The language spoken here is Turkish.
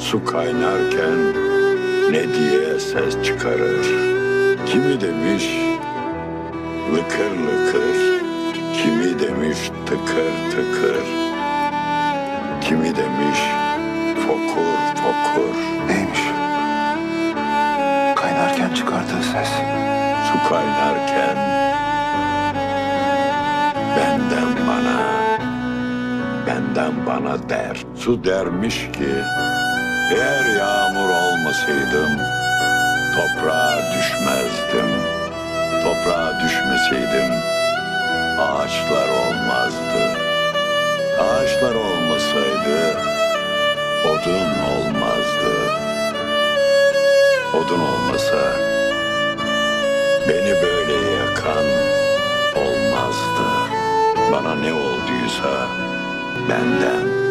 Su kaynarken ne diye ses çıkarır. Kimi demiş lıkır lıkır, kimi demiş tıkır tıkır, kimi demiş fokur fokur. Neymiş? Kaynarken çıkardığı ses. Su kaynarken benden bana, benden bana der. Su dermiş ki olmasaydım toprağa düşmezdim. Toprağa düşmeseydim ağaçlar olmazdı. Ağaçlar olmasaydı odun olmazdı. Odun olmasa Beni böyle yakan olmazdı. Bana ne olduysa benden.